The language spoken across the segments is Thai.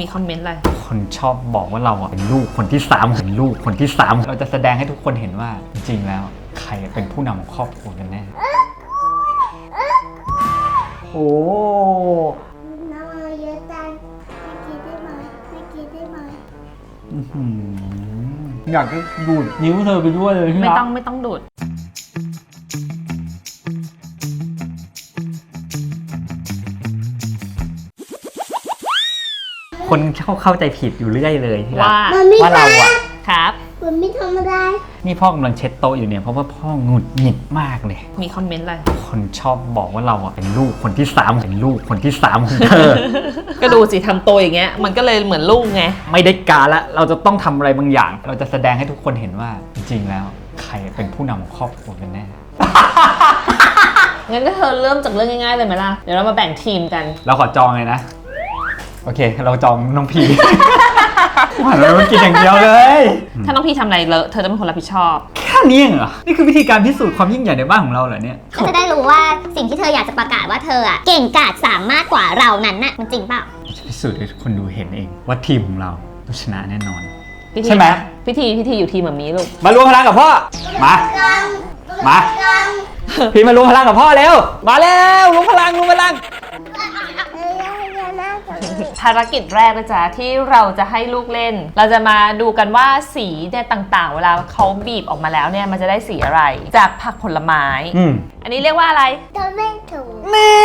มีคอมเมนต์อะไร คนชอบบอกว่าเราอะเป็นลูกคนที่สามเป็นลูกคนที่สามเราจะแสดงให้ทุกคนเห็นว่าจริงๆแล้ว ใครเป็นผู้นำของครอบครัวกันแน่ โอ้ น้ำมันเยอะจังไม่กินได้ไหมไม่กินได้ไหมอื้อหืออยากจะดูดนิ้วเธอไปด้วยเลยที่ไม่รักต้องไม่ต้องดูด คนเข้าเข้าใจผิดอยู่เรื่อยเลยที่รักว่ามันไม่ว่าเราได้อะ ครับ มันไม่ธรรมดานี่พ่อกำลังเช็ดโต๊ะอยู่เนี่ยเพราะว่าพ่อหงุดหงิดมากเลย มีคอมเมนต์อะไร คนชอบบอกว่าเราอะเป็นลูกคนที่สามเป็นลูกคนที่สามของเธอ ก็ดูสิทำตัวอย่างเงี้ย มันก็เลยเหมือนลูกไง ไม่ได้การละเราจะต้องทำอะไรบางอย่าง เราจะแสดงให้ทุกคนเห็นว่าจริงๆแล้ว ใครเป็นผู้นำของครอบครัวกันแน่ งั้นก็เธอเริ่มจากเรื่องง่ายๆเลยไหมล่ะ เดี๋ยวเรามาแบ่งทีมกัน เราขอจองเลยนะ โอเค เราจองน้องพีหันไปมันกินอย่างเดียวเลย ถ้าน้องพี่ทำอะไรเลอะเธอจะเป็นคนรับผิดชอบ แค่นี้เองเหรอ นี่คือวิธีการพิสูจน์ความยิ่งใหญ่ในบ้านของเราเหรอเนี่ย ก็จะได้รู้ว่าสิ่งที่เธออยากจะประกาศว่าเธออะเก่งกาจสามารถกว่าเรานั้นน่ะมันจริงเปล่า จะพิสูจน์ให้คนดูเห็นเอง ว่าทีมของเราต้องชนะแน่นอน พิธีใช่ไหม พิธีพิธีอยู่ทีมแบบนี้ลูก มารวมพลังกับพ่อ มา มา พี่มารวมพลังกับพ่อเร็ว มาแล้วรวมพลังรวมพลัง ภารกิจแรกนะจ๊ะที่เราจะให้ลูกเล่น เราจะมาดูกันว่าสีเนี่ยต่างๆ เวลาเขาบีบออกมาแล้วเนี่ยมันจะได้สีอะไร จากผักผลไม้ อืมอันนี้เรียกว่าอะไรเธอไม่ถูกนี่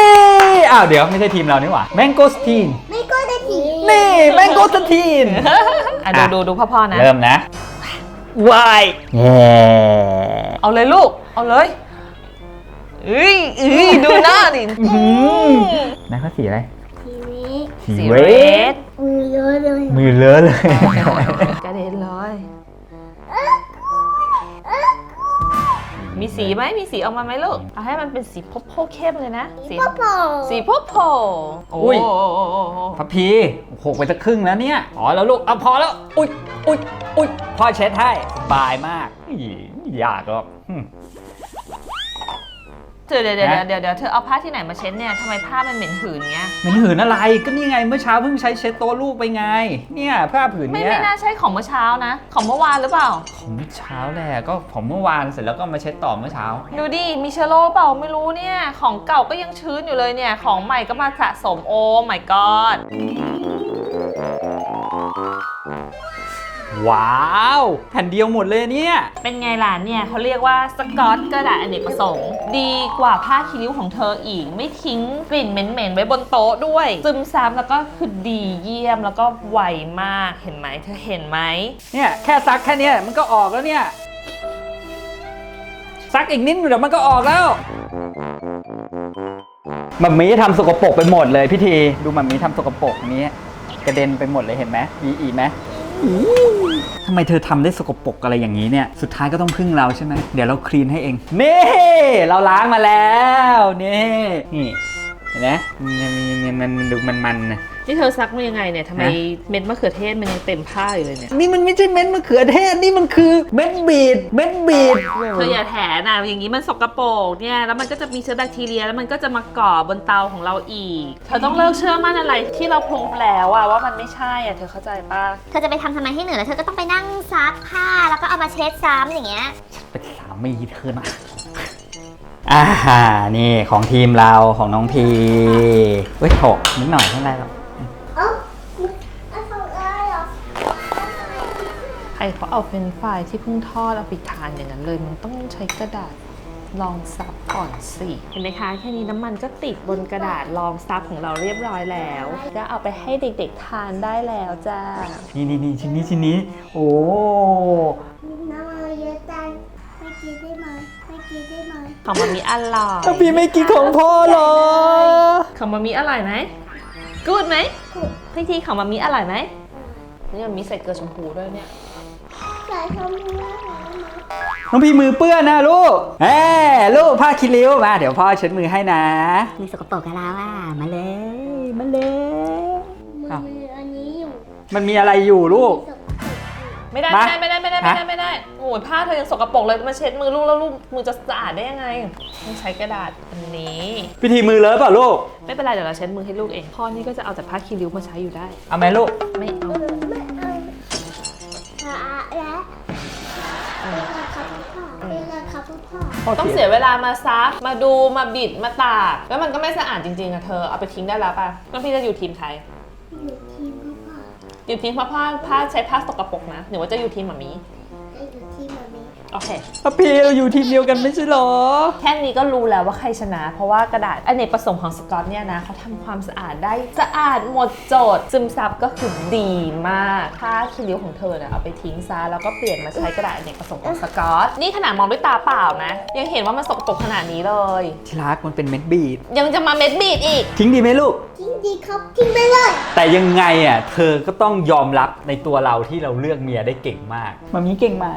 อ้าวเดี๋ยวไม่ใช่ทีมเรานี่หว่าแมงโกสทีนไม่ก็ได้ทีนี่แมงโกสทีนอะดูดูดูพ่อๆนะ เริ่มนะวายแย่เอาเลยลูก เอาเลยเอ้ยเอ้ยดูหน้าดินั่นเขาสีอะไรทีนี้ สีเรเรดดมือเยอะเลยมือเลอะเลยกระเด็นเลยมีสีไหมมีสีออกมาไหมลูกเอาให้มันเป็นสีพบโพเข้มเลยนะ สีพ่อโผสีพบโพโอ้อุ้ยโหพับพีหกไปสักครึ่งแล้วเนี่ยอ๋อแล้วลูกเอาพอแล้วอุ้ยอุ้ยอุ้ยพ่อเช็ดให้สบายมากอีไม่ยากหรอกอืม เดี๋ยวเดี๋ยวเดี๋ยวนะเดี๋ยวเดี๋ยวเธอเอาผ้าที่ไหนมาเช็ดเนี่ยทำไมผ้ามันเหม็นหืนเงี้ยมันหืนอะไรก็นี่ไงเมื่อเช้าเพิ่งใช้เช็ดโต๊ะลูกไปไง เนี่ยผ้าผืนไม่เนี้ยไม่น่าใช่ของเมื่อเช้านะ ของเมื่อวานหรือเปล่า ของเมื่อเช้าแหละก็ของเมื่อวานเสร็จแล้วก็มาเช็ดต่อเมื่อเช้า ดูดิมีเชื้อโรคเปล่าไม่รู้เนี่ย ของเก่าก็ยังชื้นอยู่เลยเนี่ย ของใหม่ก็มาสะสมโอ้ my god ว้าว แผ่นเดียวหมดเลยเนี่ย เป็นไงล่ะเนี่ยเขาเรียกว่าสกอตกระดาษอเนกประสงค์ ดีกว่าผ้าคีริ้วของเธออีก ไม่ทิ้งกลิ่นเหม็นๆไว้บนโต๊ะด้วย ซึมซับแล้วก็คือดีเยี่ยมแล้วก็ไวมากเห็นไหมเธอเห็นไหมเนี่ยแค่ซักแค่เนี้ยมันก็ออกแล้วเนี่ย ซักอีกนิดเดี๋ยวมันก็ออกแล้วมัมมี่ทำสกปรกไปหมดเลยพี่ที ดูมัมมี่ทำสกปรกนี้ กระเด็นไปหมดเลยเห็นไหมมีอีกไหมอี ทำไมเธอทำได้สกปรกอะไรอย่างนี้เนี่ย สุดท้ายก็ต้องพึ่งเราใช่ไหม เดี๋ยวเราคลีนให้เอง นี่ เราล้างมาแล้ว นี่ นี่เห็นไหมมันมันมันมันดูมันมันๆนะ ที่เธอซักมันยังไงเนี่ยทำไมฮะเม็ดมะเขือเทศมันยังเต็มผ้าอยู่เลยเนี่ย นี่มันไม่ใช่เม็ดมะเขือเทศนี่มันคือเม็ดบีดเม็ดบีดเธออย่าแถนะอย่างนี้มันสกปรกเนี่ยแล้วมันก็จะมีเชื้อแบคทีเรีย แล้วมันก็จะมาก่อบนเตาของเราอีก เธอต้องเลิกเชื่อมั่นอะไรที่เราพรูฟแล้วอะว่ามันไม่ใช่อะเธอเข้าใจปะเธอจะไปทำทำไมให้เหนื่อยแล้วเธอก็ต้องไปนั่งซักผ้าแล้วก็เอามาเช็ดซ้ำอย่างเงี้ยเป็นสามีเธอนะอ่านี่ของทีมเราของน้องพีเว้ยหกนิดหน่อยไม่เป็นไรหรอก เอ้าเอาของอะไรเหรอ ใคร เขาเอาเฟรนช์ฟรายที่เพิ่งทอดเอาไปทานอย่างนั้นเลย มันต้องใช้กระดาษรองซับก่อนสิเห็นไหมคะ แค่นี้น้ำมันก็ติดบนกระดาษรองซับของเราเรียบร้อยแล้ว ก็เอาไปให้เด็กๆทานได้แล้วจ้านี่นี่นี่ชิ้นนี้ชิ้นนี้ โอ้น้ำมันเยอะจังไม่กินได้ไหมไม่กินได้ไหมของมามีอร่อยพี่ไม่กินของพ่อเหรอของมามีอร่อยไหมกูดไหมพี่ทีของมามีอร่อยไหมนี่มันมีใส่เกลือชมพูด้วยเนี่ย ใส่ชมพูแล้วเหรอน้องพี่มือเปื้อนนะลูกแหมลูกผ้าคีริ้วมา เดี๋ยวพ่อเช็ดมือให้นะมีสกปรกกับเราอะมาเลย มาเลย อ้าว มืออันนี้อยู่มันมีอะไรอยู่ลูก ไม่ได้มา ไม่ได้ไม่ได้ไม่ได้ฮะไม่ได้ไม่ได้โอ้ยผ้าเธอยังสกปรกเลยมาเช็ดมือลูกแล้วลูกมือจะสะอาดได้ยังไงต้องใช้กระดาษอันนี้ พิธีมือเลอะเปล่าลูก ไม่เป็นไรเดี๋ยวเราเช็ดมือให้ลูกเองพ่อนี่ก็จะเอาแต่ผ้าคีริ้วมาใช้อยู่ได้ เอาไหมลูก ไม่เอาไม่ เวลาครับพ่อต้องเสียเวลามาซัก มาดูมาบิดมาตาก แล้วมันก็ไม่สะอาดจริงๆอะเธอเอาไปทิ้งได้แล้วป่ะแล้วพี่จะอยู่ทีมใครอยู่ทีมพ่ออยู่ทีมผ้าผ้าผ้าใช้ผ้าสกปรกนะหรือว่าจะอยู่ทีมหมามี โอเคป้าพีเราอยู่ทีมเดียวกันไม่ใช่เหรอ แค่นี้ก็รู้แล้วว่าใครชนะ เพราะว่ากระดาษอเนกประสงค์ของสกอตเนี่ยนะเขาทำความสะอาดได้สะอาดหมดโจทย์ซึมซับก็คือดีมากผ้าคีริ้วของเธอเนี่ยเอาไปทิ้งซะแล้วก็เปลี่ยนมาใช้กระดาษอเนกประสงค์ของสกอต นี่ขนาดมองด้วยตาเปล่านะ ยังเห็นว่ามันสกปรกขนาดนี้เลย ที่รักมันเป็นเม็ดบีด ยังจะมาเม็ดบีดอีก ทิ้งดีไหมลูกทิ้งดีครับทิ้งไปเลยแต่ยังไงอะเธอก็ต้องยอมรับในตัวเราที่เราเลือกเมียได้เก่งมาก มามีเก่งไหม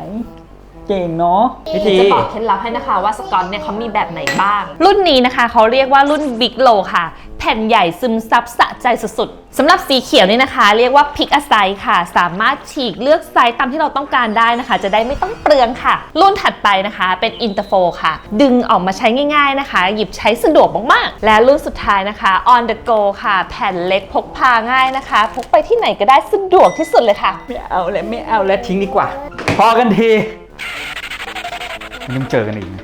เก่งเนาะพิธีจะบอกเคล็ดลับให้นะคะว่าสกอตเนี่ยเขามีแบบไหนบ้าง รุ่นนี้นะคะเขาเรียกว่ารุ่น Big Low ค่ะ แผ่นใหญ่ซึมซับสะใจสุดๆสำหรับสีเขียวนี่นะคะ เรียกว่า Pick a Size ค่ะ สามารถฉีกเลือกไซส์ตามที่เราต้องการได้นะคะ จะได้ไม่ต้องเปลืองค่ะ รุ่นถัดไปนะคะเป็น Interfo ค่ะ ดึงออกมาใช้ง่ายๆนะคะ หยิบใช้สะดวกมากๆ และรุ่นสุดท้ายนะคะ On the Go ค่ะ แผ่นเล็กพกพาง่ายนะคะ พกไปที่ไหนก็ได้สะดวกที่สุดเลยค่ะ ไม่เอาแล้วไม่เอาแล้วทิ้งดีกว่า พอกันที มันยังเจอกันอีกนะ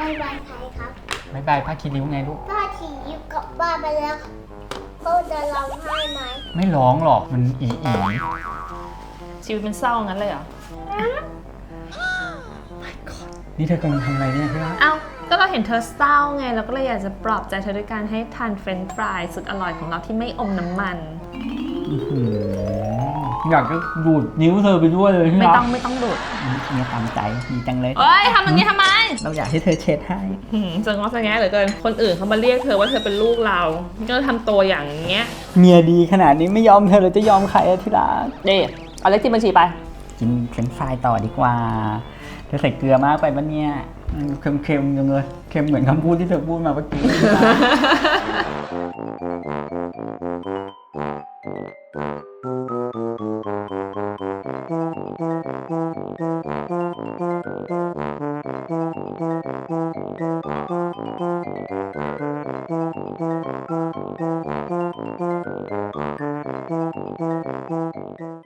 บายบายใครครับบายบายผ้าคีริ้วไงลูก ป้าถีอยู่กับบ้านไปแล้วเขาจะร้องไห้ไหมไม่ร้องหรอกมันอีอีชีวิตมันเศร้างั้นเลยเหรอ นี่เธอกำลังทำอะไรเนี่ยที่รักเอ้าก็เราเห็นเธอเศร้าไง เราก็เลยอยากจะปลอบใจเธอด้วยการให้ทานเฟรนช์ฟรายสุดอร่อยของเราที่ไม่อมน้ำมัน อ ยากจะดูดนิ้วเธอไปด้วยเลยที่ไม่รักต้องไม่ต้องดูดเนี่ยตามใจดีจังเลย เอ้ยทำอย่างนี้ทำไมเราอยากให้เธอเช็ดให้ หืมจะง้อจะแงะเหลือเกิน คนอื่นเขามาเรียกเธอว่าเธอเป็นลูกเราก็ทำตัวอย่างเงี้ยเมียดีขนาดนี้ไม่ยอมเธอเลยจะยอมใครอะที่รักเด็เอาเลขที่บัญชีไป กินเฟรนช์ฟรายต่อดีกว่า เธอใส่เกลือมากไปปะเนี่ยมันเค็มๆจังเลยเค็มเหมือนคำพูดที่เธอพูดมาเมื่อกี้